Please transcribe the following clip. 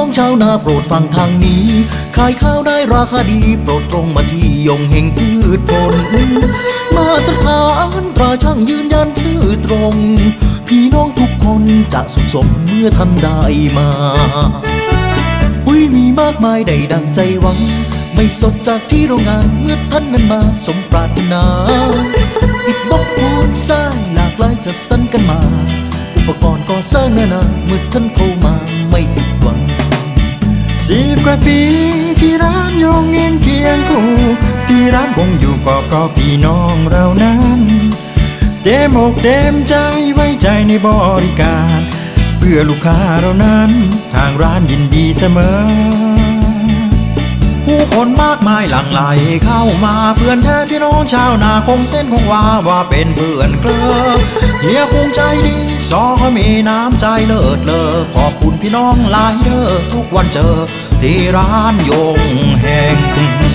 องชาวนาโปรดฟังทางนี้ ขายข้าวได้ราคาดี โปรดตรงมาที่ยงเฮงพืชผล มาตรฐานตราช่างยืนยันชื่อตรง พี่น้องทุกคนจะสุขสมเมื่อท่านได้มาปุ๋ยมีมากมายได้ดังใจหวัง ไม่สดจากที่โรงงานเมื่อท่านนั้นมาสมปรารถนาอิฐบอกปูนทรายหลากหลายจัดสรรกันมา อุปกรณ์ก่อสร้างนานาเมื่อท่านเข้ามา สิบกว่าปีที่ร้านยงเงินเคียงคู่ที่ร้านคงอยู่ก็เพราะพี่น้องเรานั้นเต็มอกเต็มใจไว้ใจในบริการ เพื่อลูกค้าเรานั้น ทางร้านยินดีเสมอ ผู้คนมากมายหลั่งไหลเข้ามาเพื่อนแท้พี่น้องชาวนาคงเส้นคงวาว่าเป็นเพื่อนเกลือเฮียคงใจดี สอเขามีน้ำใจเลิศเลอขอบคุณพี่น้องหลายเด้อทุกวันเจอ ที่ร้านยงแห่ง